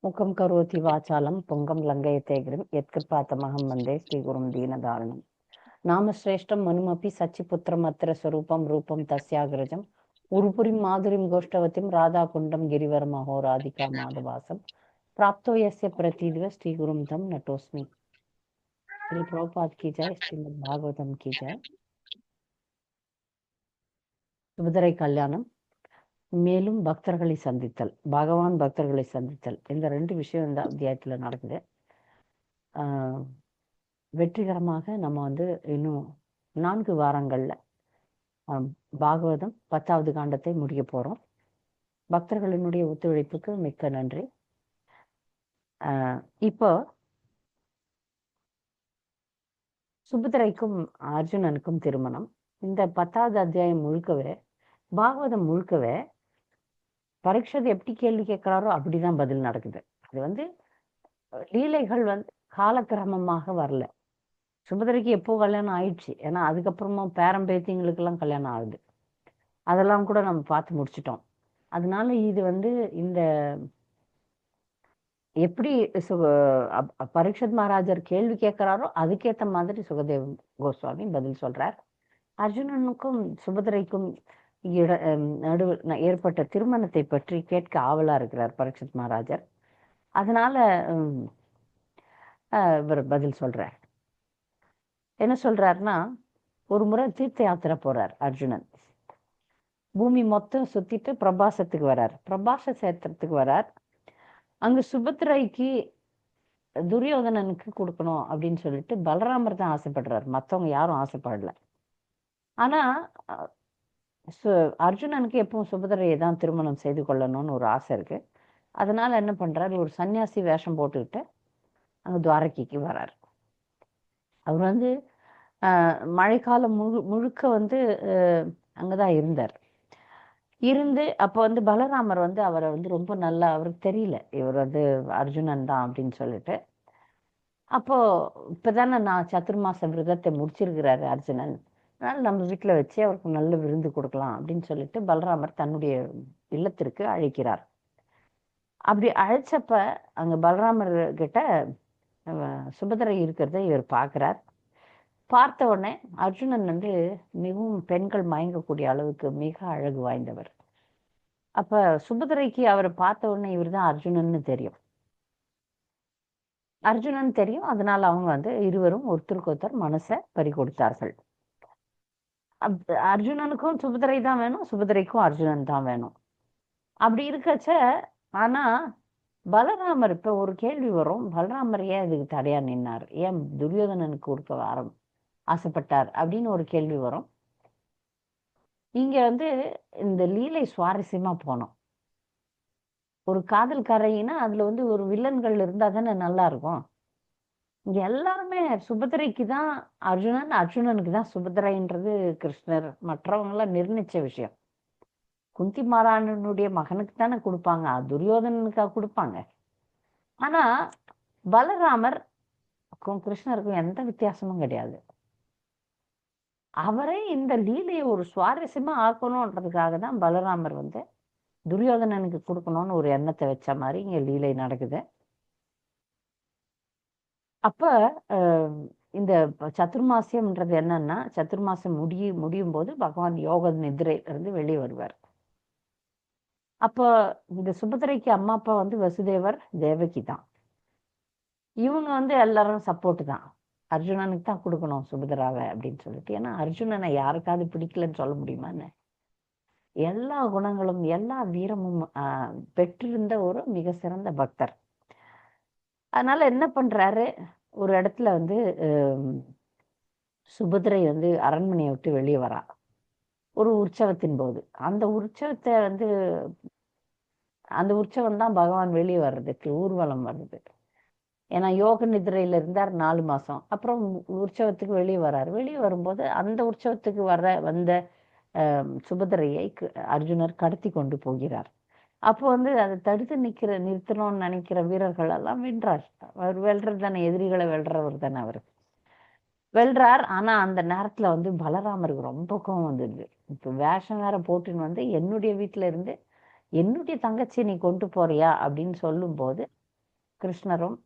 முகம் கரோதி வாச்சாலம் பொங்கம் லங்கயத்தேகிரும் யத்கிருபாத்தமகம் வந்தே ஸ்ரீகுரும் தீனதாரணம். நாமஸ்ரேஷ்டம் மனுமப்பி சச்சிபுத்திரம் அத்திர ஸ்வரூபம் ரூபம் தஸ்யாகிரஜம். உருபுரிம் மாதுரிம் கோஷ்டவத்திம் ராதா குண்டம் கிரிவர் மகோ ராதிகா மாதவாசம். பிராப்தோ யஸ்ய பிரதீதிவ ஸ்ரீகுரும் தம் நட்டோஸ்மி. ஸ்ரீ பிரபுபாத் கி ஜாய் ஸ்ரீமத் பாகவதம் கி ஜாய். சுபுதரை கல்யாணம். மேலும் பக்தர்களை சந்தித்தல் பகவான் பக்தர்களை சந்தித்தல் இந்த ரெண்டு விஷயம் இந்த அத்தியாயத்துல நடக்குது. ஆஹ் வெற்றிகரமாக நம்ம வந்து இன்னும் நான்கு வாரங்கள்ல பாகவதம் பத்தாவது காண்டத்தை முடிய போறோம். பக்தர்களினுடைய ஒத்துழைப்புக்கு மிக்க நன்றி. ஆஹ் இப்போ சுபுத்திரைக்கும் அர்ஜுனனுக்கும் திருமணம். இந்த பத்தாவது அத்தியாயம் முழுக்கவே பாகவதம் முழுக்கவே பரீட்சது எப்படி கேள்வி கேட்கிறாரோ அப்படிதான் பதில் நடக்குது. அது வந்து லீலைகள் வந்து காலக்கிரமமாக வரல. சுபதிரைக்கு எப்போ கல்யாணம் ஆயிடுச்சு? ஏன்னா அதுக்கப்புறமா பேரம்பேத்திங்களுக்கெல்லாம் கல்யாணம் ஆகுது. அதெல்லாம் கூட நம்ம பார்த்து முடிச்சிட்டோம். அதனால இது வந்து இந்த எப்படி சுக பரீட்சத் மகாராஜர் கேள்வி கேட்கிறாரோ அதுக்கேற்ற மாதிரி சுகதேவ் கோஸ்வாமி பதில் சொல்றார். அர்ஜுனனுக்கும் சுபதிரைக்கும் இட நடுவு ஏற்பட்ட திருமணத்தை பற்றி கேட்க ஆவலா இருக்கிறார் பரீட்சத் மகாராஜர். அதனால இவர் பதில் சொல்கிறார் என்ன சொல்றாருன்னா ஒரு முறை தீர்த்த யாத்திரை போகிறார் அர்ஜுனன். பூமி மொத்தம் சுத்திட்டு பிரபாசத்துக்கு வரார். பிரபாச சேத்திரத்துக்கு வரார். அங்க சுபத்ரைக்கு துரியோதனனுக்கு கொடுக்கணும் அப்படின்னு சொல்லிட்டு பலராமர் தான் ஆசைப்படுறாரு. மற்றவங்க யாரும் ஆசைப்படல. சு அர்ஜுனனுக்கு எப்பவும் சுபதிரையை தான் திருமணம் செய்து கொள்ளணும்னு ஒரு ஆசை இருக்கு. அதனால என்ன பண்றாரு? ஒரு சன்னியாசி வேஷம் போட்டுக்கிட்டு அங்க துவாரகைக்கு வர்றாரு அவர் வந்து மழைக்காலம் முழு முழுக்க வந்து அங்கதான் இருந்தார். இருந்து அப்போ வந்து பலராமர் வந்து அவரை வந்து ரொம்ப நல்லா அவருக்கு தெரியல. இவர் வந்து அர்ஜுனன் தான் அப்படின்னு சொல்லிட்டு. அப்போ இப்போதானே நான் சத்துர்மாச விரதத்தை முடிச்சிருக்கிறாரு அர்ஜுனன். அதனால் நம்ம வீட்டில் வச்சு அவருக்கு நல்ல விருந்து கொடுக்கலாம் அப்படின்னு சொல்லிட்டு பலராமர் தன்னுடைய இல்லத்திற்கு அழைக்கிறார். அப்படி அழைச்சப்ப அங்கே பலராமர் கிட்ட சுபதிரை இருக்கிறத இவர் பார்க்குறார். பார்த்த உடனே அர்ஜுனன் வந்து மிகவும் பெண்கள் மயங்கக்கூடிய அளவுக்கு மிக அழகு வாய்ந்தவர். அப்போ சுபதிரைக்கு அவரை பார்த்த உடனே இவர் தான் அர்ஜுனன்னு தெரியும். அர்ஜுனன் தெரியும் அதனால அவங்க வந்து இருவரும் ஒருத்தருக்கு ஒருத்தர் மனசை பறி கொடுத்தார்கள் அர்ஜுனனுக்கும் சுபதிரை தான் வேணும் சுபதிரைக்கும் அர்ஜுனன் தான் வேணும். அப்படி இருக்கச்ச ஆனா பலராமர் இப்ப ஒரு கேள்வி வரும் பலராமர் ஏன் இதுக்கு தடையா நின்னார்? ஏன் துரியோதனனுக்கு கொடுக்க ஆரம் ஆசைப்பட்டார்? அப்படின்னு ஒரு கேள்வி வரும். இங்க வந்து இந்த லீலை சுவாரஸ்யமா போனோம். ஒரு காதல் கரையினா அதுல வந்து ஒரு வில்லன்கள் இருந்தா தானே நல்லா இருக்கும். இங்க எல்லாருமே சுபத்ரைக்கு தான் அர்ஜுனன் அர்ஜுனனுக்கு தான் சுபதிரைன்றது கிருஷ்ணர். மற்றவங்களாம் நிர்ணயிச்ச விஷயம். குந்தி மாராணனுடைய மகனுக்கு தானே கொடுப்பாங்க துரியோதனனுக்காக கொடுப்பாங்க. ஆனா பலராமர் கிருஷ்ணருக்கும் எந்த வித்தியாசமும் கிடையாது. அவரே இந்த லீலையை ஒரு சுவாரஸ்யமா ஆக்கணும்ன்றதுக்காக தான் பலராமர் வந்து துரியோதனனுக்கு கொடுக்கணும்னு ஒரு எண்ணத்தை வச்ச மாதிரி இங்க லீலை நடக்குது. அப்ப இந்த சத்துர்மாசியம்ன்றது என்னன்னா சத்துர்மாசம் முடிய முடியும் போது பகவான் யோக நிதிரையிலிருந்து வெளியே வருவார். அப்போ இந்த சுபத்திரைக்கு அம்மா அப்பா வந்து வசுதேவர் தேவகி தான். இவங்க வந்து எல்லாரும் சப்போர்ட் தான். அர்ஜுனனுக்கு தான் கொடுக்கணும் சுபதிராவை அப்படின்னு சொல்லிட்டு. ஏன்னா அர்ஜுனனை யாருக்காவது பிடிக்கலன்னு சொல்ல முடியுமான்னு எல்லா குணங்களும் எல்லா வீரமும் பெற்றிருந்த ஒரு மிக சிறந்த பக்தர். அதனால என்ன பண்றாரு? ஒரு இடத்துல வந்து சுபதிரை வந்து அரண்மனையை விட்டு வெளியே வரா. ஒரு உற்சவத்தின் போது. அந்த உற்சவத்தை வந்து அந்த உற்சவம் தான் பகவான் வெளியே வர்றதுக்கு ஊர்வலம் வர்றது. ஏன்னா யோக நிதிரையில இருந்தார் நாலு மாசம். அப்புறம் உற்சவத்துக்கு வெளியே வர்றாரு வெளியே வரும்போது அந்த உற்சவத்துக்கு வர்ற வந்த சுபதிரையை அர்ஜுனர் கடத்தி கொண்டு போகிறார். அப்போ வந்து அதை தடுத்து நிற்கிற நிறுத்தணும்னு நினைக்கிற வீரர்கள் எல்லாம் வென்றார். அவர் வெல்றது தானே எதிரிகளை வெல்றவர் தானே அவர். வெல்றார். ஆனா அந்த நேரத்துல வந்து பலராமருக்கு ரொம்ப கோவம் வந்தது. இப்போ வேஷம் வேற போட்டுன்னு வந்து என்னுடைய வீட்டுல இருந்து என்னுடைய தங்கச்சி நீ கொண்டு போறியா? அப்படின்னு சொல்லும் போது கிருஷ்ணரும்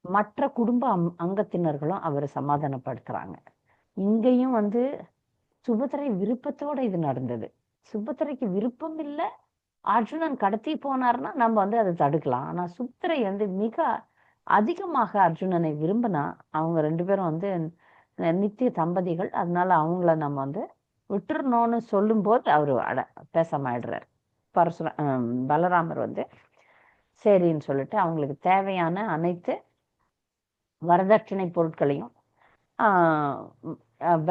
மற்ற குடும்ப அம்- அங்கத்தினர்களும் அவரை சமாதானப்படுத்துறாங்க. இங்கேயும் வந்து சுபத்திரை விருப்பத்தோட இது நடந்தது. சுபத்திரைக்கு விருப்பம் இல்லை அர்ஜுனன் கடத்தி போனார்னா நம்ம வந்து அதை தடுக்கலாம். ஆனா சுத்திரை வந்து மிக அதிகமாக அர்ஜுனனை விரும்பினா அவங்க ரெண்டு பேரும் வந்து நித்திய தம்பதிகள். அதனால அவங்கள நம்ம வந்து விட்டுறணும்னு சொல்லும்போது அவர் அட பேசமாயிடுறார். பரசுர பலராமர் வந்து சரின்னு சொல்லிட்டு அவங்களுக்கு தேவையான அனைத்து வரதட்சணை பொருட்களையும்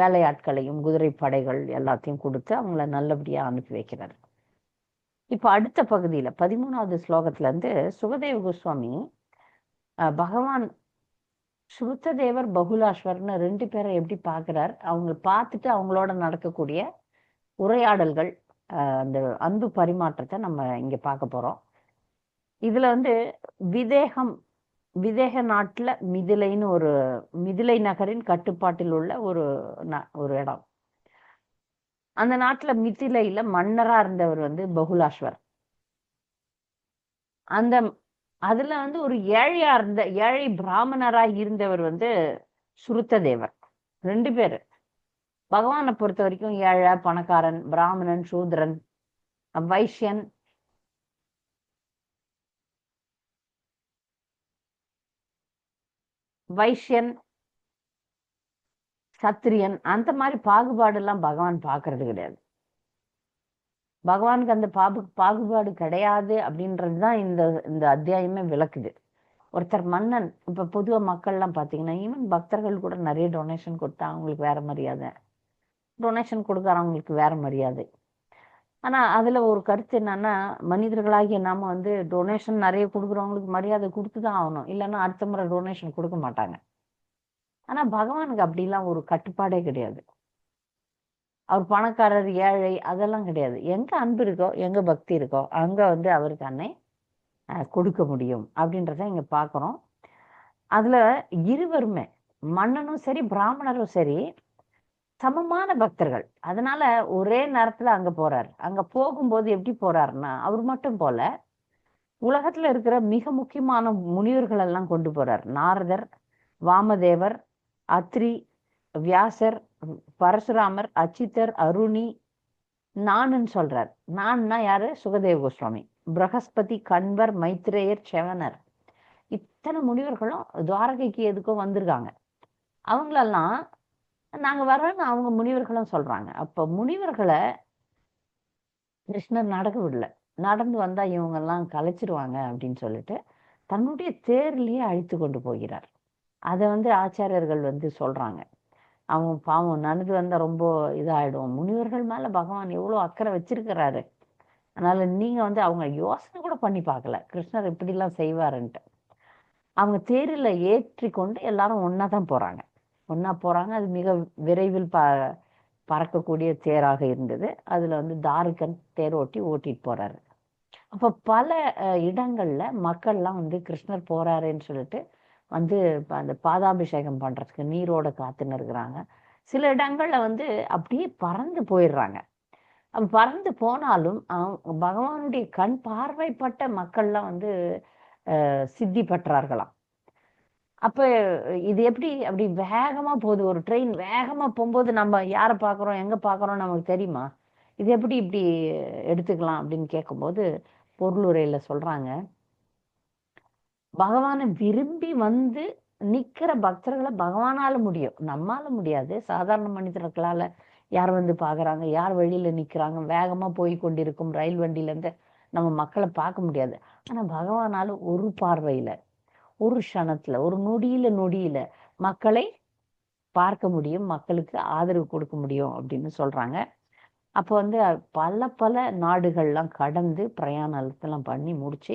வேலையாட்களையும் குதிரை படைகள் எல்லாத்தையும் கொடுத்து அவங்கள நல்லபடியாக அனுப்பி வைக்கிறார். இப்போ அடுத்த பகுதியில் பதிமூணாவது ஸ்லோகத்துலேருந்து சுகதேவ கோஸ்வாமி பகவான் சுருத்ததேவர் பகுலாஸ்வர்னு ரெண்டு பேரை எப்படி பார்க்குறார்? அவங்க பார்த்துட்டு அவங்களோட நடக்கக்கூடிய உரையாடல்கள் அந்த அன்பு பரிமாற்றத்தை நம்ம இங்கே பார்க்க போகிறோம் இதில் வந்து விதேகம் விதேக நாட்டில் மிதிலைன்னு ஒரு மிதிலை நகரின் கட்டுப்பாட்டில் உள்ள ஒரு ந- ஒரு இடம். அந்த நாட்டுல மிதிலையில மன்னரா இருந்தவர் வந்து பகுலாஸ்வர் அந்த அதுல வந்து ஒரு ஏழையா இருந்த ஏழை பிராமணரா இருந்தவர் வந்து சுருத்ததேவர். ரெண்டு பேரு. பகவானை பொறுத்த வரைக்கும் ஏழை பணக்காரன் பிராமணன் சூத்ரன் வைஷ்யன். வைஷ்யன் சத்திரியன் அந்த மாதிரி பாகுபாடு எல்லாம் பகவான் பார்க்கறது கிடையாது. பகவானுக்கு அந்த பாபு பாகுபாடு கிடையாது அப்படின்றது தான் இந்த இந்த அத்தியாயமே விளக்குது. ஒருத்தர் மன்னன் இப்ப பொதுவாக மக்கள்லாம் பாத்தீங்கன்னா ஈவன் பக்தர்கள் கூட நிறைய டொனேஷன் கொடுத்தா அவங்களுக்கு வேற மரியாதை. டொனேஷன் கொடுக்குறவங்களுக்கு வேற மரியாதை. ஆனா அதுல ஒரு கருத்து என்னன்னா மனிதர்களாகிய நாம வந்து டொனேஷன் நிறைய கொடுக்குறவங்களுக்கு மரியாதை கொடுத்து தான் ஆகணும். இல்லைன்னா அடுத்த முறை டொனேஷன் கொடுக்க மாட்டாங்க. ஆனா பகவானுக்கு அப்படிலாம் ஒரு கட்டுப்பாடே கிடையாது. அவர் பணக்காரர் ஏழை அதெல்லாம் கிடையாது. எங்க அன்பு இருக்கோ எங்க பக்தி இருக்கோ அங்க வந்து அவர் தன்னை அஹ், கொடுக்க முடியும் அப்படின்றத இங்க பாக்குறோம். அதுல இருவருமே மன்னனும் சரி பிராமணரும் சரி சமமான பக்தர்கள். அதனால ஒரே நேரத்துல அங்க போறார். அங்க போகும்போது எப்படி போறாருன்னா அவர் மட்டும் போல உலகத்துல இருக்கிற மிக முக்கியமான முனிவர்கள் எல்லாம் கொண்டு போறார். நாரதர் வாமதேவர் அத்ரி வியாசர் பரசுராமர் அச்சித்தர் அருணி நானுன்னு சொல்றார். நான்னா யாரு? சுகதேவ கோஸ்வாமி. பிரகஸ்பதி கண்வர் மைத்ரேயர் செவனர். இத்தனை முனிவர்களும் துவாரகைக்கு எதுக்கோ வந்திருக்காங்க. அவங்களெல்லாம் நாங்க வரோன்னு அவங்க முனிவர்களும் சொல்றாங்க. அப்ப முனிவர்களை கிருஷ்ணர் நடக்க விடல. நடந்து வந்தா இவங்கெல்லாம் கலைச்சிருவாங்க அப்படின்னு சொல்லிட்டு தன்னுடைய தேர்லயே அழித்து கொண்டு போகிறார். அதை வந்து ஆச்சாரியர்கள் வந்து சொல்றாங்க. அவன் பாவம் நடந்து வந்தால் ரொம்ப இதாயிடும் முனிவர்கள் மேல பகவான் எவ்வளவு அக்கறை வச்சிருக்கிறாரு. அதனால நீங்கள் வந்து அவங்க யோசனை கூட பண்ணி பார்க்கல. கிருஷ்ணர் இப்படிலாம் செய்வாருன்ட்டு. அவங்க தேரில் ஏற்றி கொண்டு எல்லாரும் ஒன்றா தான் போறாங்க. ஒன்றா போறாங்க. அது மிக விரைவில் ப பறக்கக்கூடிய தேராக இருந்தது. அதுல வந்து தாருக்கன் தேர் ஓட்டி ஓட்டிட்டு போறாரு. அப்போ பல இடங்களில் மக்கள்லாம் வந்து கிருஷ்ணர் போறாருன்னு சொல்லிட்டு வந்து இப்போ அந்த பாதாபிஷேகம் பண்ணுறதுக்கு நீரோட காத்துன்னு இருக்கிறாங்க. சில இடங்களில் வந்து அப்படியே பறந்து போயிடுறாங்க. பறந்து போனாலும் பகவானுடைய கண் பார்வைப்பட்ட மக்கள்லாம் வந்து சித்தி பெற்றார்களாம். அப்போ இது எப்படி அப்படி வேகமாக போகுது? ஒரு ட்ரெயின் வேகமாக போகும்போது நம்ம யாரை பார்க்குறோம் எங்கே பார்க்குறோம் நமக்கு தெரியுமா? இது எப்படி இப்படி எடுத்துக்கலாம் அப்படின்னு கேட்கும்போது பொருளுரையில் சொல்கிறாங்க பகவானை விரும்பி வந்து நிக்கிற பக்தர்களை பகவானால முடியும். நம்மால முடியாது. சாதாரண மனிதர்களால யார் வந்து பாக்குறாங்க? யார் வழியில நிக்கிறாங்க? வேகமா போய் கொண்டிருக்கும் ரயில் வண்டியில இருந்து நம்ம மக்களை பார்க்க முடியாது. ஆனா பகவானால ஒரு பார்வையில ஒரு க்ஷணத்துல ஒரு நொடியில நொடியில மக்களை பார்க்க முடியும். மக்களுக்கு ஆதரவு கொடுக்க முடியும் அப்படின்னு சொல்றாங்க. அப்போ வந்து பல பல நாடுகள்லாம் கடந்து பிரயாணத்தெல்லாம் பண்ணி முடிச்சு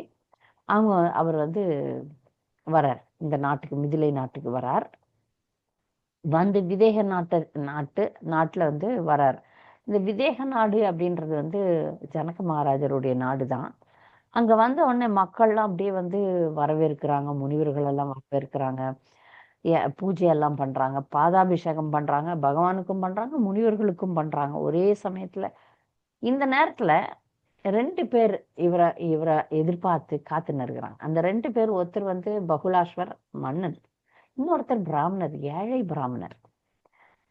அவங்க அவர் வந்து வரார். இந்த நாட்டுக்கு மிதிலை நாட்டுக்கு வரார். வந்து விதேக நாட்டு நாட்டு நாட்டுல வந்து வரார். இந்த விதேக நாடு அப்படின்றது வந்து ஜனக மகாராஜருடைய நாடு தான் அங்க வந்த உடனே மக்கள்லாம் அப்படியே வந்து வரவேற்கிறாங்க முனிவர்கள் எல்லாம் வரவேற்கிறாங்க. ஏ- பூஜை எல்லாம் பண்றாங்க பாதாபிஷேகம் பண்றாங்க பகவானுக்கும் பண்றாங்க முனிவர்களுக்கும் பண்றாங்க. ஒரே சமயத்துல இந்த நேரத்துல ரெண்டு பேர் இவரை இவரை எதிர்பார்த்து காத்துன்னு இருக்கிறாங்க அந்த ரெண்டு பேர் ஒருத்தர் வந்து பகுலாஸ்வர் மன்னன் இன்னொருத்தர் பிராமணர் ஏழை பிராமணர்.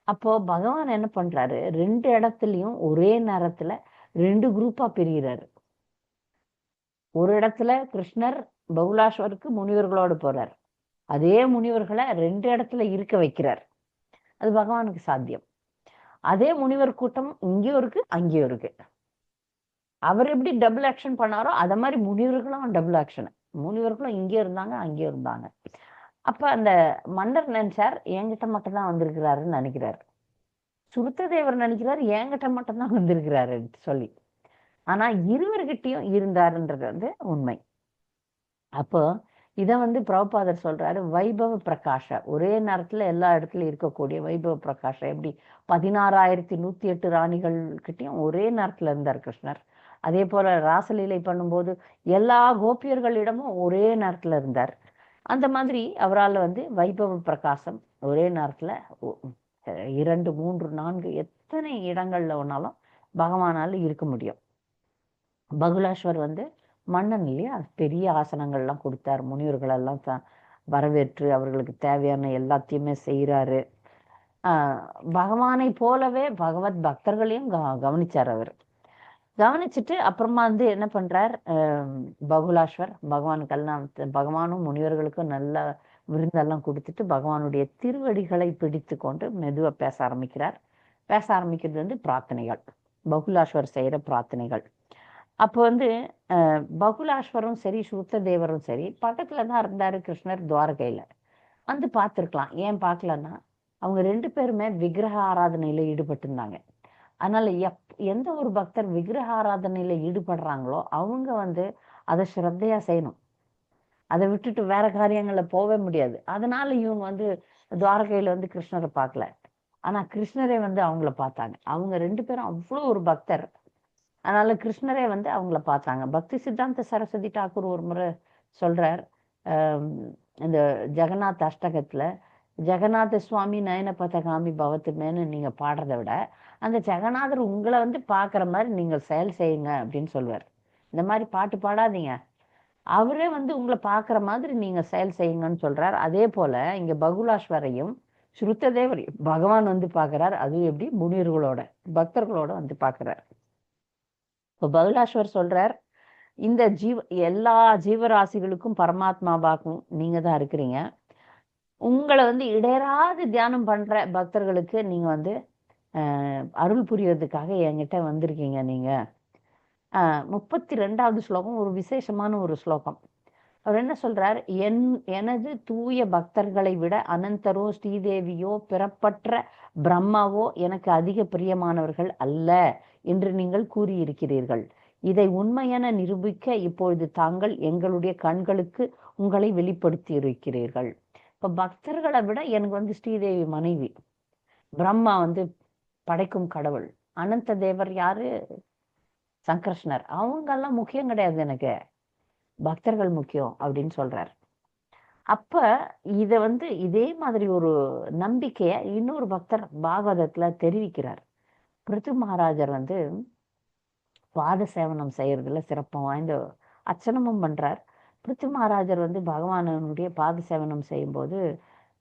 அப்போ பகவான் என்ன பண்றாரு? ரெண்டு இடத்துலயும் ஒரே நேரத்துல ரெண்டு குரூப்பா பிரிகிறாரு ஒரு இடத்துல கிருஷ்ணர் பகுலாஸ்வருக்கு முனிவர்களோடு போறார். அதே முனிவர்களை ரெண்டு இடத்துல இருக்க வைக்கிறார். அது பகவானுக்கு சாத்தியம். அதே முனிவர் கூட்டம் இங்கேயும் இருக்கு அங்கேயும் இருக்கு. அவர் எப்படி டபுள் ஆக்ஷன் பண்ணாரோ அதை மாதிரி முனிவர்களும் டபுள் ஆக்ஷன் முனிவர்களும் இங்கே இருந்தாங்க அங்கே இருந்தாங்க. அப்ப அந்த மன்னர் நினைச்சார் என்கிட்ட மட்டும்தான் வந்திருக்கிறாருன்னு நினைக்கிறாரு. சுருத்ததேவர் நினைக்கிறார் என்கிட்ட மட்டும்தான் வந்திருக்கிறாரு சொல்லி. ஆனா இருவர்கிட்டையும் இருந்தாருன்றது வந்து உண்மை. அப்போ இதை வந்து பிரபாதர் சொல்றாரு வைபவ பிரகாஷ. ஒரே நேரத்துல எல்லா இடத்துலயும் இருக்கக்கூடிய வைபவ பிரகாஷ எப்படி? பதினாறாயிரத்தி நூத்தி எட்டு ராணிகள் கிட்டேயும் ஒரே நேரத்துல இருந்தார் கிருஷ்ணர். அதே போல ராசலீலை பண்ணும்போது எல்லா கோபியர்களிடமும் ஒரே நேரத்தில் இருந்தார். அந்த மாதிரி அவரால் வந்து வைபவ பிரகாசம் ஒரே நேரத்தில் இரண்டு மூன்று நான்கு எத்தனை இடங்கள்ல ஒன்னாலும் பகவானால இருக்க முடியும். பகுலாஸ்வர் வந்து மன்னன் இல்லையா? பெரிய ஆசனங்கள்லாம் கொடுத்தார். முனிவர்கள் எல்லாம் த- வரவேற்று அவர்களுக்கு தேவையான எல்லாத்தையுமே செய்கிறாரு பகவானை போலவே பகவத் பக்தர்களையும் க- கவனிச்சார் அவர். கவனிச்சுட்டு அப்புறமா வந்து என்ன பண்றார்? பகுலாஸ்வர் பகுலாஸ்வர் பகவானுக்கெல்லாம் பகவானும் முனிவர்களுக்கும் நல்ல விருந்தெல்லாம் கொடுத்துட்டு பகவானுடைய திருவடிகளை பிடித்து கொண்டு மெதுவாக பேச ஆரம்பிக்கிறார். பேச ஆரம்பிக்கிறது வந்து பிரார்த்தனைகள். பகுலாஸ்வர் செய்கிற பிரார்த்தனைகள். அப்போ வந்து பகுலாஸ்வரும் சரி சுத்த தேவரும் சரி பக்கத்தில் தான் இருந்தார் கிருஷ்ணர் துவாரகையில். வந்து பார்த்துருக்கலாம். ஏன் பார்க்கலன்னா அவங்க ரெண்டு பேருமே விக்கிரக ஆராதனையில் ஈடுபட்டிருந்தாங்க. அதனால எப் எந்த ஒரு பக்தர் விக்கிரக ஆராதனையில ஈடுபடுறாங்களோ அவங்க வந்து அதை ஸ்ரத்தையா செய்யணும். அதை விட்டுட்டு வேற காரியங்களில் போகவே முடியாது. அதனால இவங்க வந்து துவாரகையில வந்து கிருஷ்ணரை பார்க்கல. ஆனா கிருஷ்ணரே வந்து அவங்கள பார்த்தாங்க. அவங்க ரெண்டு பேரும் அவ்வளோ ஒரு பக்தர். அதனால கிருஷ்ணரே வந்து அவங்கள பார்த்தாங்க. பக்தி சித்தாந்த சரஸ்வதி டாக்கூர் ஒரு முறை சொல்றார் இந்த ஜெகநாத் அஷ்டகத்துல ஜெகநாத சுவாமி நயன பதகாமி பவத்துமேன்னு நீங்க பாடுறதை விட அந்த ஜெகநாதர் உங்களை வந்து பார்க்குற மாதிரி நீங்கள் செயல் செய்யுங்க அப்படின்னு சொல்லுவார் இந்த மாதிரி பாட்டு பாடாதீங்க. அவரே வந்து உங்களை பார்க்குற மாதிரி நீங்கள் செயல் செய்யுங்கன்னு சொல்கிறார் அதே போல் இங்கே பகுலாஸ்வரையும் ஸ்ருத்ததேவரையும் பகவான் வந்து பார்க்குறார். அதுவும் எப்படி? முனிவர்களோட பக்தர்களோட வந்து பார்க்குறார். இப்போ பகுலாஸ்வர் சொல்கிறார் இந்த ஜீவ எல்லா ஜீவராசிகளுக்கும் பரமாத்மாவாக்கும் நீங்கள் தான் இருக்கிறீங்க. உங்களை வந்து இடையராது தியானம் பண்ணுற பக்தர்களுக்கு நீங்கள் வந்து அருள் புரியறதுக்காக என்கிட்ட வந்திருக்கீங்க நீங்க. ஆஹ், முப்பத்தி ரெண்டாவது ஸ்லோகம் ஒரு விசேஷமான ஒரு ஸ்லோகம். அவர் என்ன சொல்றார்? என் எனது தூய பக்தர்களை விட அனந்தரோ ஸ்ரீதேவியோ பிறப்பற்ற பிரம்மாவோ எனக்கு அதிக பிரியமானவர்கள் அல்ல என்று நீங்கள் கூறியிருக்கிறீர்கள். இதை உண்மையென நிரூபிக்க இப்பொழுது தாங்கள் எங்களுடைய கண்களுக்கு உங்களை வெளிப்படுத்தி இருக்கிறீர்கள் இப்ப பக்தர்களை விட எனக்கு வந்து ஸ்ரீதேவி மனைவி. பிரம்மா வந்து படைக்கும் கடவுள். அனந்த தேவர் யாரு? சங்கர்ஷ்ணர். அவங்கெல்லாம் முக்கியம் கிடையாது எனக்கு. பக்தர்கள் முக்கியம் அப்படின்னு சொல்றார். அப்ப இத வந்து இதே மாதிரி ஒரு நம்பிக்கைய இன்னொரு பக்தர் பாகவதத்துல தெரிவிக்கிறார். பிருத்து மகாராஜர் வந்து பாத சேவனம் செய்யறதுல சிறப்பம் வாய்ந்த அர்ச்சனமும் பண்றார். பிருத்து மகாராஜர் வந்து பகவானுடைய பாத சேவனம் செய்யும்போது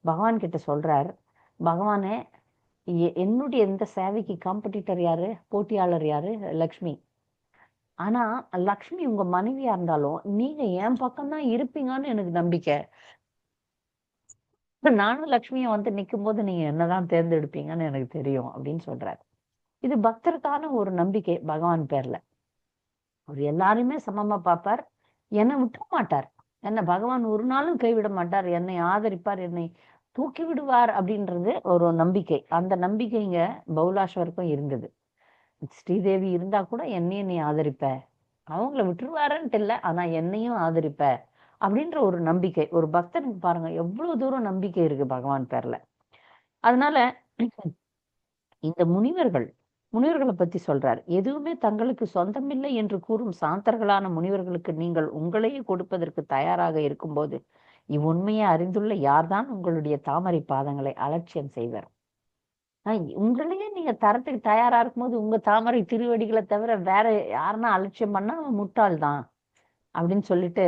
பகவான் கிட்ட சொல்றார். பகவானே என்னுடைய இந்த சேவைக்கு காம்படிட்டர் யாரு? போட்டியாளர் யாரு? லக்ஷ்மி. ஆனா லக்ஷ்மி உங்க மனைவியா இருந்தாலும் நீங்க என் பக்கம்தான் இருப்பீங்கன்னு எனக்கு நம்பிக்கை. நானும் லக்ஷ்மிய வந்து நிற்கும் போது நீங்க என்னதான் தேர்ந்தெடுப்பீங்கன்னு எனக்கு தெரியும் அப்படின்னு சொல்றாரு. இது பக்தருக்கான ஒரு நம்பிக்கை பகவான் பேர்ல. அவர் எல்லாருமே சமமா பார்ப்பார். என்னை விட்ட மாட்டார் என்ன பகவான் ஒரு நாளும் கைவிட மாட்டார். என்னை ஆதரிப்பார். என்னை தூக்கி விடுவார் அப்படின்றது ஒரு நம்பிக்கை. அந்த நம்பிக்கைங்க பௌலாஷ்வருக்கும் பௌலாஸ்வருக்கும் இருந்தது. ஸ்ரீதேவி இருந்தா கூட என்னையும் நீ ஆதரிப்ப. அவங்கள விட்டுருவாருன்ட்டு இல்லை ஆனா என்னையும் ஆதரிப்ப அப்படின்ற ஒரு நம்பிக்கை. ஒரு பக்தனுக்கு பாருங்க எவ்வளவு தூரம் நம்பிக்கை இருக்கு பகவான் பேர்ல. அதனால இந்த முனிவர்கள் முனிவர்களை பத்தி சொல்றார். எதுவுமே தங்களுக்கு சொந்தமில்லை என்று கூறும் சாந்தர்களான முனிவர்களுக்கு நீங்கள் உங்களையே கொடுப்பதற்கு தயாராக இருக்கும்போது இவ்வுண்மையை அறிந்துள்ள யார்தான் உங்களுடைய தாமரை பாதங்களை அலட்சியம் செய்வர்? ஆஹ் உங்களையே நீங்க தரத்துக்கு தயாரா இருக்கும்போது உங்க தாமரை திருவடிகளை தவிர வேற யாருன்னா அலட்சியம் பண்ணா அவன் முட்டாள் தான் அப்படின்னு சொல்லிட்டு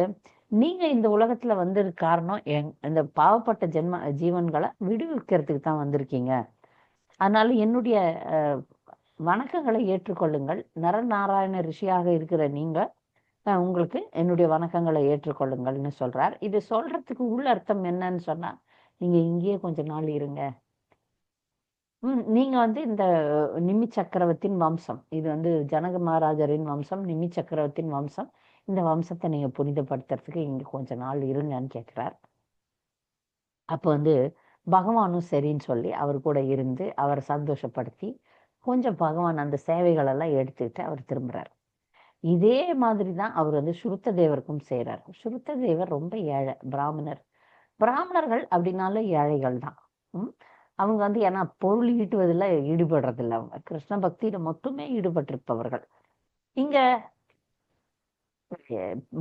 நீங்க இந்த உலகத்துல வந்ததுக்கு காரணம் எங் இந்த பாவப்பட்ட ஜென்ம ஜீவன்களை விடுவிக்கிறதுக்கு தான் வந்திருக்கீங்க. அதனால என்னுடைய அஹ், வணக்கங்களை ஏற்றுக்கொள்ளுங்கள். நரநாராயண ரிஷியாக இருக்கிற நீங்க உங்களுக்கு என்னுடைய வணக்கங்களை ஏற்றுக்கொள்ளுங்கள்னு சொல்றார். இது சொல்றதுக்கு உள்ள அர்த்தம் என்னன்னு சொன்னா நீங்க இங்கேயே கொஞ்ச நாள் இருங்க. ம், நீங்க வந்து இந்த நிமி சக்கரவர்த்தியின் வம்சம் இது வந்து ஜனக மகாராஜரின் வம்சம் நிமி சக்கரவர்த்தியின் வம்சம் இந்த வம்சத்தை நீங்க புனிதப்படுத்துறதுக்கு இங்க கொஞ்ச நாள் இருங்கன்னு கேட்கிறார் அப்போ வந்து பகவானும் சரின்னு சொல்லி அவர் கூட இருந்து அவரை சந்தோஷப்படுத்தி கொஞ்சம் பகவான் அந்த சேவைகள் எல்லாம் எடுத்துக்கிட்டு அவர் திரும்புறார். இதே மாதிரி தான் அவர் வந்து சுருத்த தேவருக்கும் செய்கிறார் சுருத்த தேவர் ரொம்ப ஏழை பிராமணர். பிராமணர்கள் அப்படின்னாலும் ஏழைகள் தான். அவங்க வந்து ஏன்னா பொருள் ஈட்டுவதில் ஈடுபடுறதில்ல அவங்க. கிருஷ்ண பக்தியில மட்டுமே ஈடுபட்டிருப்பவர்கள். இங்க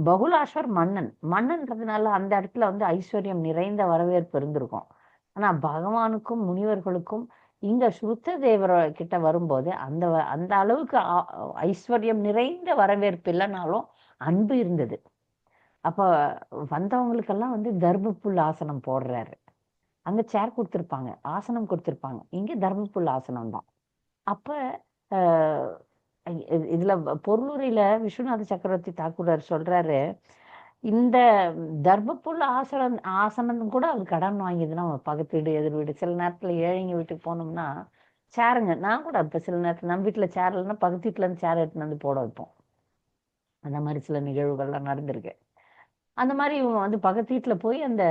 பகுலாஸ்வர் மன்னன். மன்னன்றதுனால அந்த இடத்துல வந்து ஐஸ்வர்யம் நிறைந்த வரவேற்பு இருந்திருக்கும். ஆனா பகவானுக்கும் முனிவர்களுக்கும் இங்க சுத்த தேவர கிட்ட வரும்போது அந்த வ- அந்த அளவுக்கு ஆ- ஐஸ்வர்யம் நிறைந்த வரவேற்பு இல்லைனாலும் அன்பு இருந்தது. அப்ப வந்தவங்களுக்கெல்லாம் வந்து தர்மப்புல் ஆசனம் போடுறாரு. அங்கே சேர் கொடுத்திருப்பாங்க ஆசனம் கொடுத்துருப்பாங்க. இங்க தர்மப்புல் ஆசனம் தான். அப்ப இதில் பொருளுரையில் இதுல விஸ்வநாத சக்கரவர்த்தி தாக்கூரர் சொல்றாரு இந்த தர்மப்புல் ஆசனம் ஆசனம் கூட அது கடன் வாங்கியதுன்னா பக்கத்து வீடு எதிர் வீடு சில நேரத்தில் ஏழைங்க வீட்டுக்கு போனோம்னா சேருங்க. நான் கூட அப்போ சில நேரத்தில் நம்ம வீட்டில் சேர் இல்லைன்னா பக்கத்து வீட்டிலேருந்து சேர் எடுத்துன்னு வந்து போட வைப்போம். அந்த மாதிரி சில நிகழ்வுகள்லாம் நடந்திருக்கு. அந்த மாதிரி இவங்க வந்து பக்கத்து வீட்டில் போய் அந்த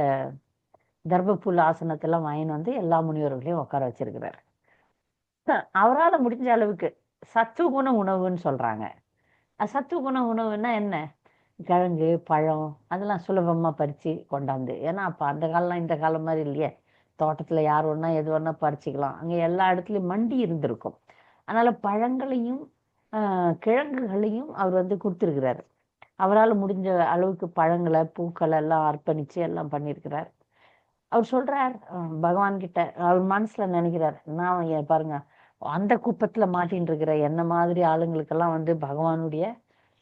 தர்மப்புல் ஆசனத்தெல்லாம் வாங்கின்னு வந்து எல்லா முனிவர்களையும் உட்கார வச்சிருக்கிறாரு. அவரால் முடிஞ்ச அளவுக்கு சத்துவகுண உணவுன்னு சொல்கிறாங்க சத்து சத்துவகுண உணவுன்னா என்ன? கிழங்கு பழம் அதெல்லாம் சுலபமா பறிச்சு கொண்டாந்து. ஏன்னா அப்ப அந்த காலம் இந்த காலம் மாதிரி இல்லையே. தோட்டத்துல யார் ஒன்றா எது வேணா பறிச்சுக்கலாம். அங்க எல்லா இடத்துலயும் மண்டி இருந்திருக்கும். அதனால பழங்களையும் ஆஹ் கிழங்குகளையும் அவர் வந்து கொடுத்துருக்கிறார். அவரால் முடிஞ்ச அளவுக்கு பழங்களை பூக்களை எல்லாம் அர்ப்பணிச்சு எல்லாம் பண்ணியிருக்கிறார். அவர் சொல்கிறார் பகவான்கிட்ட அவர் மனசுல நினைக்கிறார் நான் ஏன் பாருங்க அந்த குப்பத்துல மாட்டின்னு இருக்கிற என்ன மாதிரி ஆளுங்களுக்கெல்லாம் வந்து பகவானுடைய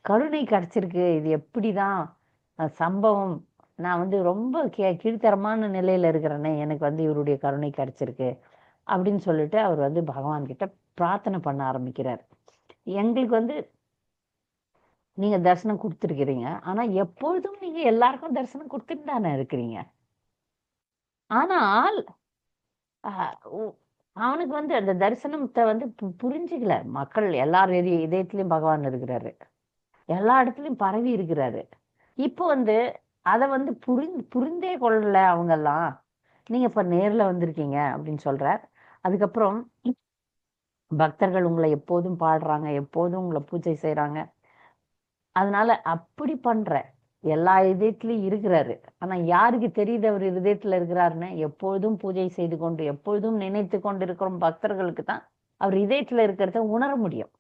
கருணை கிடைச்சிருக்கு. இது எப்படிதான்? தான் சம்பவம். நான் வந்து ரொம்ப கீ கீழ்த்தரமான நிலையில இருக்கிறேனே எனக்கு வந்து இவருடைய கருணை கிடைச்சிருக்கு அப்படின்னு சொல்லிட்டு அவர் வந்து பகவான் கிட்ட பிரார்த்தனை பண்ண ஆரம்பிக்கிறார். எங்களுக்கு வந்து நீங்க தரிசனம் கொடுத்துருக்கிறீங்க. ஆனா எப்பொழுதும் நீங்க எல்லாருக்கும் தரிசனம் கொடுத்துட்டு தானே இருக்கிறீங்க. ஆனால் அவனுக்கு வந்து அந்த தரிசனத்தை வந்து பு- புரிஞ்சுக்கல மக்கள். எல்லார் இதயத்துலேயும் பகவான் இருக்கிறாரு. எல்லா இடத்துலயும் பரவி இருக்கிறாரு. இப்போ வந்து அதை வந்து புரிந்து புரிந்தே கொள்ளல அவங்க எல்லாம் நீங்க இப்ப நேர்ல வந்திருக்கீங்க அப்படின்னு சொல்றார். அதுக்கப்புறம் பக்தர்கள் உங்களை எப்போதும் பாடுறாங்க எப்போதும் உங்களை பூஜை செய்யறாங்க அதனால அப்படி பண்ற எல்லா இதயத்திலயும் இருக்கிறாரு. ஆனா யாருக்கு தெரியுது அவர் இதயத்துல இருக்கிறாருன்னு? எப்பொழுதும் பூஜை செய்து கொண்டு எப்பொழுதும் நினைத்து கொண்டு இருக்கிற பக்தர்களுக்கு தான். அவர் இதயத்துல இருக்கிறத உணர முடியும்.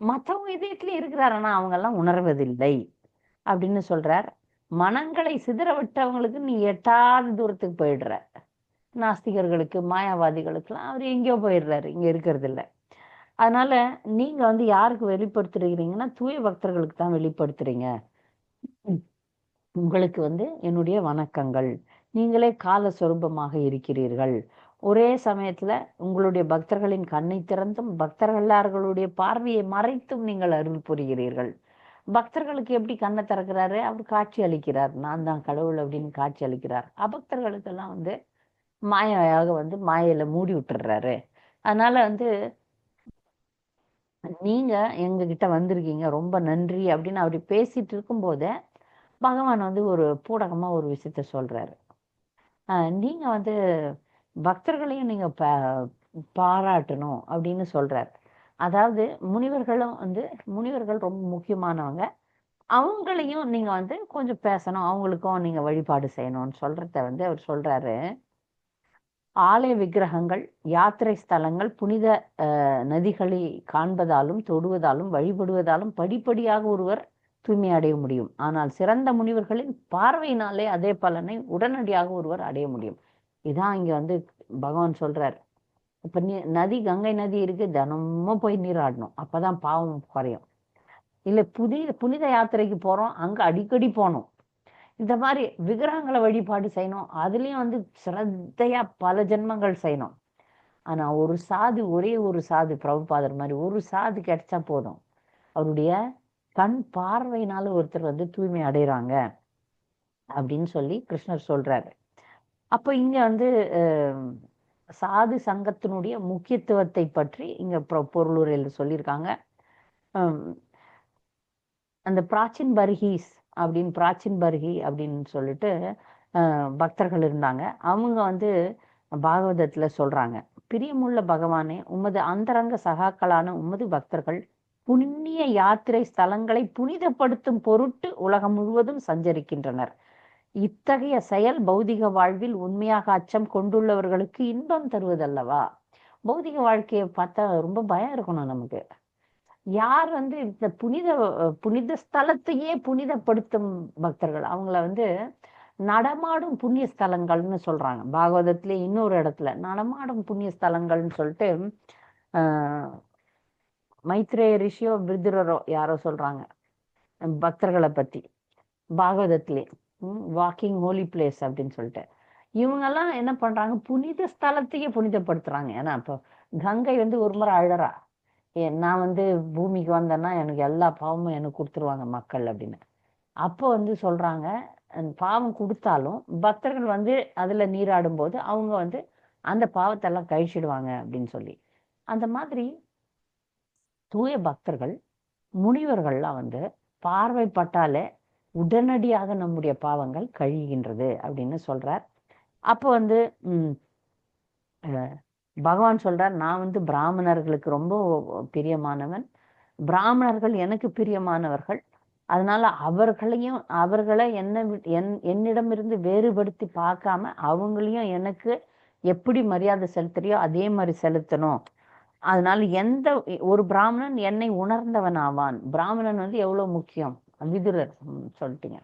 மற்றவங்க இதயத்துல இருக்கிறார் ஆனா அவங்க எல்லாம் உணர்வதில்லை அப்படின்னு சொல்றார். மனங்களை சிதற விட்டவங்களுக்கு நீ எட்டாத தூரத்துக்கு போயிடுற. நாஸ்திகர்களுக்கு மாயாவாதிகளுக்கெல்லாம் அவர் எங்கேயோ போயிடுறாரு இங்க இருக்கிறது இல்லை அதனால நீங்க வந்து யாருக்கு வெளிப்படுத்துறீங்கன்னா தூய பக்தர்களுக்கு தான் வெளிப்படுத்துறீங்க. உங்களுக்கு வந்து என்னுடைய வணக்கங்கள். நீங்களே கால சொரூபமாக இருக்கிறீர்கள். ஒரே சமயத்துல உங்களுடைய பக்தர்களின் கண்ணை திறந்தும் பக்தர்கள் பார்வையை மறைத்தும் நீங்கள் அருள் புரிகிறீர்கள். பக்தர்களுக்கு எப்படி கண்ணை திறக்கிறாரு? அவர் காட்சி அளிக்கிறார். நான் தான் கடவுள் அப்படின்னு காட்சி அளிக்கிறார். அபக்தர்களுக்கெல்லாம் வந்து மாயாக வந்து மாயையில மூடி விட்டுறாரு. அதனால வந்து நீங்க எங்க கிட்ட வந்திருக்கீங்க ரொம்ப நன்றி அப்படின்னு அப்படி பேசிட்டு இருக்கும்போதே பகவான் வந்து ஒரு பூடகமா ஒரு விஷயத்த சொல்றாரு. ஆஹ் நீங்க வந்து பக்தர்களையும் நீங்க பாராட்டணும் அப்படின்னு சொல்றாரு. அதாவது முனிவர்களும் வந்து முனிவர்கள் ரொம்ப முக்கியமானவங்க. அவங்களையும் நீங்க வந்து கொஞ்சம் பேசணும் அவங்களுக்கும் நீங்க வழிபாடு செய்யணும்னு சொல்றத வந்து அவர் சொல்றாரு. ஆலய விக்கிரகங்கள் யாத்திரை ஸ்தலங்கள் புனித அஹ், நதிகளை காண்பதாலும் தொடுவதாலும் வழிபடுவதாலும் படிப்படியாக ஒருவர் தூய்மை அடைய முடியும். ஆனால் சிறந்த முனிவர்களின் பார்வையினாலே அதே பலனை உடனடியாக ஒருவர் அடைய முடியும். இதான் இங்க வந்து பகவான் சொல்றார். இப்ப நீ நதி கங்கை நதி இருக்கு தினமும் போய் நீராடணும். அப்பதான் பாவம் குறையும். இல்ல புதிய புனித யாத்திரைக்கு போறோம் அங்க அடிக்கடி போகணும். இந்த மாதிரி விக்கிரகங்களை வழிபாடு செய்யணும். அதுலயும் வந்து சிரத்தையா பல ஜென்மங்கள் செய்யணும். ஆனா ஒரு சாது ஒரே ஒரு சாது பிரபுபாதர் மாதிரி ஒரு சாது கிடைச்சா போதும். அவருடைய கண் பார்வையினால ஒருத்தர் வந்து தூய்மை அடைகிறாங்க அப்படின்னு சொல்லி கிருஷ்ணர் சொல்றாரு. அப்போ இங்க வந்து சாது சங்கத்தினுடைய முக்கியத்துவத்தை பற்றி இங்க பொ- பொருளுரையில் சொல்லியிருக்காங்க. அந்த பிராச்சின் பர்ஹீஸ் அப்படின்னு பிராச்சின் பர்ஹி அப்படின்னு சொல்லிட்டு பக்தர்கள் இருந்தாங்க. அவங்க வந்து பாகவதத்துல சொல்றாங்க. பிரியமுள்ள பகவானே உமது அந்தரங்க சகாக்களான உமது பக்தர்கள் புண்ணிய யாத்திரை ஸ்தலங்களை புனிதப்படுத்தும் பொருட்டு உலகம் முழுவதும் சஞ்சரிக்கின்றனர். இத்தகைய செயல் பௌதிக வாழ்வில் உண்மையாக அச்சம் கொண்டுள்ளவர்களுக்கு இன்பம் தருவதல்லவா? பௌதிக வாழ்க்கையை பார்த்தா ரொம்ப பயம் இருக்கணும் நமக்கு. யார் வந்து இந்த புனித புனித ஸ்தலத்தையே புனிதப்படுத்தும் பக்தர்கள்? அவங்கள வந்து நடமாடும் புண்ணிய ஸ்தலங்கள்னு சொல்றாங்க. பாகவதத்துல இன்னொரு இடத்துல நடமாடும் புண்ணிய ஸ்தலங்கள்னு சொல்லிட்டு ஆஹ் மைத்ரேய ரிஷியோ விருதுரரோ யாரோ சொல்றாங்க. பக்தர்களை பத்தி. பாகவதத்திலே. வாக்கிங் ஹோலி பிளேஸ் அப்படின்னு சொல்லிட்டு. இவங்கெல்லாம் என்ன பண்றாங்க? புனித ஸ்தலத்தையே புனிதப்படுத்துறாங்க. ஏன்னா இப்போ கங்கை வந்து ஒரு முறை அழறா. ஏ, நான் வந்து பூமிக்கு வந்தேன்னா எனக்கு எல்லா பாவமும் எனக்கு கொடுத்துருவாங்க மக்கள் அப்படின்னு. அப்போ வந்து சொல்றாங்க பாவம் கொடுத்தாலும் பக்தர்கள் வந்து அதில் நீராடும் போது அவங்க வந்து அந்த பாவத்தெல்லாம் கழிச்சிடுவாங்க அப்படின்னு சொல்லி. அந்த மாதிரி தூய பக்தர்கள் முனிவர்கள்லாம் வந்து பார்வைப்பட்டாலே உடனடியாக நம்முடைய பாவங்கள் கழிகின்றது அப்படின்னு சொல்றார். அப்போ வந்து பகவான் சொல்றார் நான் வந்து பிராமணர்களுக்கு ரொம்ப பிரியமானவன். பிராமணர்கள் எனக்கு பிரியமானவர்கள். அதனால அவர்களையும் அவர்களை என்ன என் என்னிடமிருந்து வேறுபடுத்தி பார்க்காம அவங்களையும் எனக்கு எப்படி மரியாதை செலுத்துறியோ அதே மாதிரி செலுத்தணும். அதனால எந்த ஒரு பிராமணன் என்னை உணர்ந்தவன் ஆவான் பிராமணன் வந்து எவ்வளவு முக்கியம்? விதுரர் ம், சொல்லிட்டீங்க.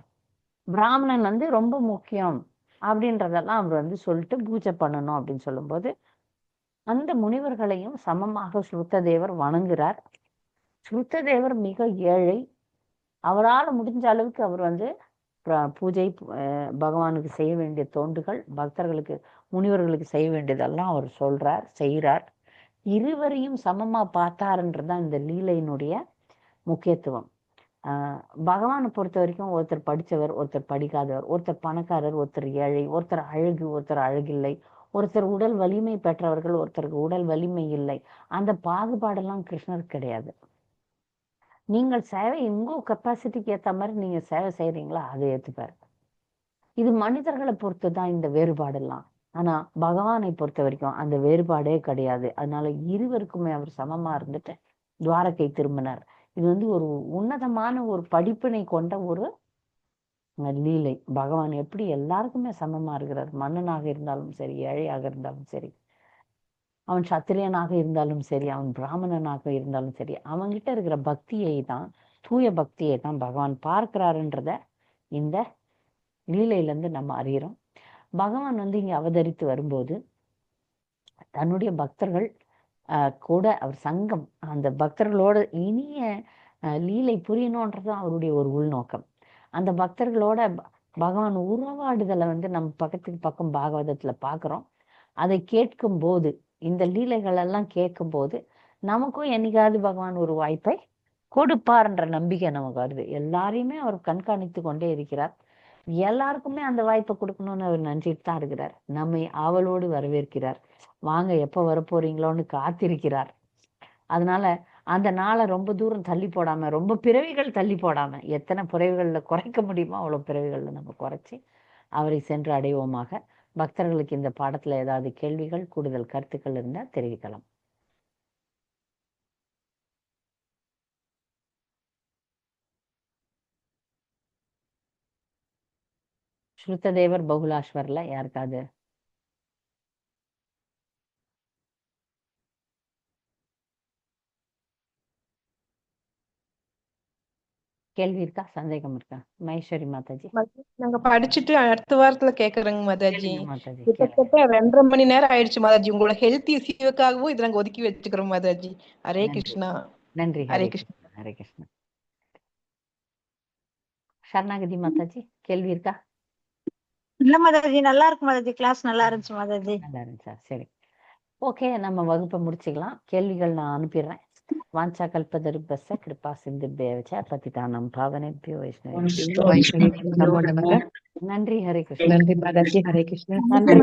பிராமணன் வந்து ரொம்ப முக்கியம் அப்படின்றதெல்லாம் அவர் வந்து சொல்லிட்டு பூஜை பண்ணணும் அப்படின்னு சொல்லும்போது அந்த முனிவர்களையும் சமமாக ஸ்ருத்ததேவர் வணங்குறார். ஸ்ருத்ததேவர் மிக ஏழை. அவரால் முடிஞ்ச அளவுக்கு அவர் வந்து பூஜை பகவானுக்கு செய்ய வேண்டிய தோண்டுகள் பக்தர்களுக்கு முனிவர்களுக்கு செய்ய வேண்டியதெல்லாம் அவர் சொல்றார் செய்கிறார் இருவரையும் சமமாக பார்த்தாருன்றதுதான் இந்த லீலையினுடைய முக்கியத்துவம். பகவானை பொறுத்த வரைக்கும் ஒருத்தர் படிச்சவர் ஒருத்தர் படிக்காதவர் ஒருத்தர் பணக்காரர் ஒருத்தர் ஏழை ஒருத்தர் அழகு ஒருத்தர் அழகில்லை ஒருத்தர் உடல் வலிமை பெற்றவர்கள் ஒருத்தருக்கு உடல் வலிமை இல்லை. அந்த பாகுபாடெல்லாம் கிருஷ்ணர் கிடையாது. நீங்கள் சேவை உங்க கெப்பாசிட்டிக்கு ஏத்த மாதிரி நீங்க சேவை செய்றீங்களா அதை ஏத்துப்பாரு. இது மனிதர்களை பொறுத்து தான் இந்த வேறுபாடெல்லாம். ஆனா பகவானை பொறுத்த வரைக்கும் அந்த வேறுபாடே கிடையாது. அதனால இருவருக்குமே அவர் சமமா இருந்துட்டு துவாரகை திரும்பினார். இது வந்து ஒரு உன்னதமான ஒரு படிப்பினை கொண்ட ஒரு லீலை. பகவான் எப்படி எல்லாருக்குமே சமமா இருக்கிறார். மன்னனாக இருந்தாலும் சரி ஏழையாக இருந்தாலும் சரி அவன் சத்திரியனாக இருந்தாலும் சரி அவன் பிராமணனாக இருந்தாலும் சரி அவன்கிட்ட இருக்கிற பக்தியை தான் தூய பக்தியை தான் பகவான் பார்க்கிறாருன்றத இந்த லீலையிலேருந்து நம்ம அறிகிறோம் பகவான் வந்து இங்கே அவதரித்து வரும்போது தன்னுடைய பக்தர்கள் கூட அவர் சங்கம் அந்த பக்தர்களோட இனிய லீலை புரியணுன்றது அவருடைய ஒரு உள்நோக்கம். அந்த பக்தர்களோட பகவான் உறவாடுதலை வந்து நம்ம பக்கத்துக்கு பக்கம் பாகவதத்துல பாக்குறோம். அதை கேட்கும் போது இந்த லீலைகள் எல்லாம் கேட்கும் போது நமக்கும் என்னைக்காவது பகவான் ஒரு வாய்ப்பை கொடுப்பார்ன்ற நம்பிக்கை நமக்கு வருது. எல்லாரையுமே அவர் கண்காணித்து கொண்டே இருக்கிறார். எல்லாருக்குமே அந்த வாய்ப்பை கொடுக்கணும்னு அவர் நினைச்சிட்டு தான் இருக்கிறார். நம்மை ஆவலோடு வரவேற்கிறார். வாங்க எப்போ வரப்போறீங்களோன்னு காத்திருக்கிறார். அதனால அந்த நாளை ரொம்ப தூரம் தள்ளி போடாம ரொம்ப பிறவிகள் தள்ளி போடாம எத்தனை பிறவிகள்ல குறைக்க முடியுமோ அவ்வளவு பிறவிகள்ல நம்ம குறைச்சி அவரை சென்று அடைவோமாக. பக்தர்களுக்கு இந்த பாடத்துல ஏதாவது கேள்விகள் கூடுதல் கருத்துக்கள் இருந்தா தெரிவிக்கலாம். ஸ்ருத்ததேவர் பகுலாஸ்வர்ல யாருக்காவது? கேள்வி இருக்கா? சந்தேகம் இருக்கா? மகேஸ்வரி மாதாஜி. நாங்க படிச்சுட்டு அடுத்த வாரத்துல கேக்குறோங்க மாதாஜி. கிட்டத்தட்ட ரெண்டரை மணி நேரம் ஆயிடுச்சு மாதாஜி. உங்களோட ஹெல்த் இஷ்யூக்காகவும் இதை நாங்க ஒதுக்கி வச்சுக்கிறோம் மாதாஜி. ஹரே கிருஷ்ணா. நன்றி ஹரே கிருஷ்ணா. ஹரே கிருஷ்ணா. சரணாகதி மாதாஜி கேள்வி இருக்கா? இல்ல மாதாஜி நல்லா இருக்கு மாதாஜி. கிளாஸ் நல்லா இருந்துச்சு மாதாஜி. நல்லா இருந்துச்சா சரி. ஓகே நம்ம வகுப்பை முடிச்சுக்கலாம். கேள்விகள் நான் அனுப்பிடுறேன். வாஞ்சா கல்பதருபஸ்ஸ கிருபா சிந்து பேவச்ச பதிதானம் பாவனேபியோ வைஷ்ணவி. நன்றி ஹரே கிருஷ்ணா. நன்றி மாதாஜி ஹரே கிருஷ்ணா நன்றி.